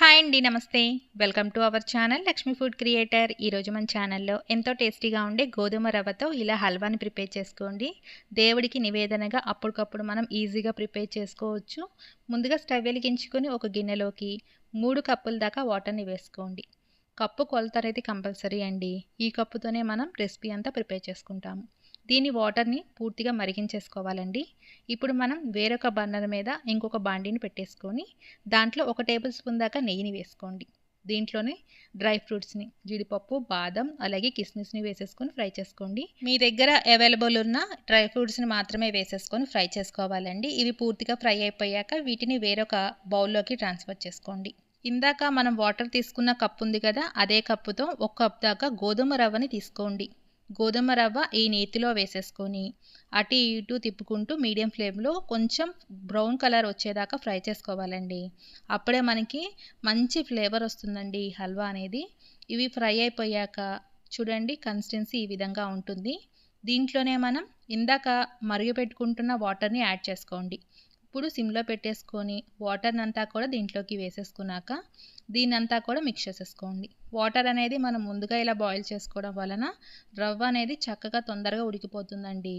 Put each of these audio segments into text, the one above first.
Hi అండి నమస్తే. Welcome to our channel Lakshmi food creator. ఈరోజు మన ఛానల్లో ఎంతో టేస్టీగా ఉండే గోధుమ రవ్వతో ఇలా హల్వాని ప్రిపేర్ చేసుకోండి. దేవుడికి నివేదనగా అప్పటికప్పుడు మనం ఈజీగా ప్రిపేర్ చేసుకోవచ్చు. ముందుగా స్టవ్ వెలిగించుకొని ఒక గిన్నెలోకి మూడు కప్పుల దాకా వాటర్ని వేసుకోండి. కప్పు కొలత అనేది కంపల్సరీ అండి. ఈ కప్పుతోనే మనం రెసిపీ అంతా ప్రిపేర్ చేసుకుంటాము. దీని వాటర్ని పూర్తిగా మరిగించేసుకోవాలండి. ఇప్పుడు మనం వేరొక బర్నర్ మీద ఇంకొక బాండీని పెట్టేసుకొని దాంట్లో ఒక టేబుల్ స్పూన్ దాకా నెయ్యిని వేసుకోండి. దీంట్లోనే డ్రై ఫ్రూట్స్ని జీడిపప్పు బాదం అలాగే కిస్మిస్ని వేసేసుకొని ఫ్రై చేసుకోండి. మీ దగ్గర అవైలబుల్ ఉన్న డ్రై ఫ్రూట్స్ని మాత్రమే వేసేసుకొని ఫ్రై చేసుకోవాలండి. ఇవి పూర్తిగా ఫ్రై అయిపోయాక వీటిని వేరొక బౌల్లోకి ట్రాన్స్ఫర్ చేసుకోండి. ఇందాక మనం వాటర్ తీసుకున్న కప్పు ఉంది కదా అదే కప్పుతో ఒక కప్ దాకా గోధుమ రవ్వని తీసుకోండి. గోధుమ రవ్వ ఈ నేతిలో వేసేసుకొని అటు ఇటు తిప్పుకుంటూ మీడియం ఫ్లేమ్లో కొంచెం బ్రౌన్ కలర్ వచ్చేదాకా ఫ్రై చేసుకోవాలండి. అప్పుడే మనకి మంచి ఫ్లేవర్ వస్తుందండి ఈ హల్వా అనేది. ఇవి ఫ్రై అయిపోయాక చూడండి కన్సిస్టెన్సీ ఈ విధంగా ఉంటుంది. దీంట్లోనే మనం ఇందాక మరుగుపెట్టుకుంటున్న వాటర్ని యాడ్ చేసుకోండి. ఇప్పుడు సిమ్లో పెట్టేసుకొని వాటర్నంతా కూడా దీంట్లోకి వేసేసుకున్నాక దీనంతా కూడా మిక్స్ చేసేసుకోండి. వాటర్ అనేది మనం ముందుగా ఇలా బాయిల్ చేసుకోవడం వలన రవ్వ అనేది చక్కగా తొందరగా ఉడికిపోతుందండి.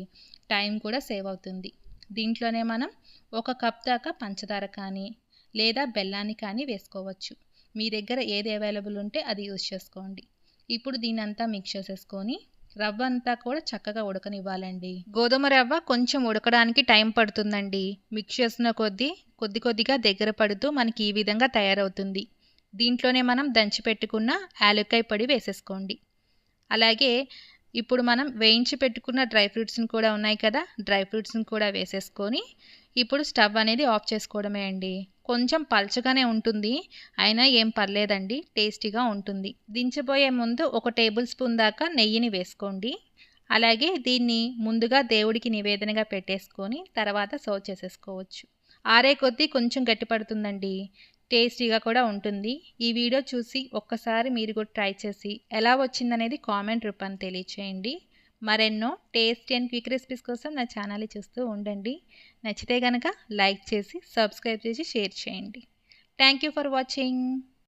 టైం కూడా సేవ్ అవుతుంది. దీంట్లోనే మనం ఒక కప్ దాకా పంచదార కానీ లేదా బెల్లాన్ని కానీ వేసుకోవచ్చు. మీ దగ్గర ఏది అవైలబుల్ ఉంటే అది యూజ్ చేసుకోండి. ఇప్పుడు దీనంతా మిక్స్ చేసేసుకొని రవ్వ అంతా కూడా చక్కగా ఉడకనివ్వాలండి. గోధుమ రవ్వ కొంచెం ఉడకడానికి టైం పడుతుందండి. మిక్స్ చేసిన కొద్దీ కొద్ది కొద్దిగా దగ్గర పడుతూ మనకి ఈ విధంగా తయారవుతుంది. దీంట్లోనే మనం దంచి పెట్టుకున్న యాలక్కాయ పొడి వేసేసుకోండి. అలాగే ఇప్పుడు మనం వేయించి పెట్టుకున్న డ్రై ఫ్రూట్స్ని కూడా ఉన్నాయి కదా డ్రై ఫ్రూట్స్ని కూడా వేసేసుకొని ఇప్పుడు స్టవ్ అనేది ఆఫ్ చేసుకోవడమే అండి. కొంచెం పల్చగానే ఉంటుంది. అయినా ఏం పర్లేదండి. టేస్టీగా ఉంటుంది. దించబోయే ముందు ఒక టేబుల్ స్పూన్ దాకా నెయ్యిని వేసుకోండి. అలాగే దీన్ని ముందుగా దేవుడికి నివేదనగా పెట్టేసుకొని తర్వాత సర్వ్ చేసేసుకోవచ్చు. ఆరే కొద్దీ కొంచెం గట్టిపడుతుందండి టేస్టీగా కూడా ఉంటుంది. ఈ వీడియో చూసి ఒక్కసారి మీరు కూడా ట్రై చేసి ఎలా వచ్చిందనేది కామెంట్ రూపాన్ని తెలియచేయండి. మరెన్నో టేస్టీ అండ్ క్విక్ రెసిపీస్ కోసం నా ఛానల్ని చూస్తూ ఉండండి. నచ్చితే కనుక లైక్ చేసి సబ్స్క్రైబ్ చేసి షేర్ చేయండి. Thank you for watching.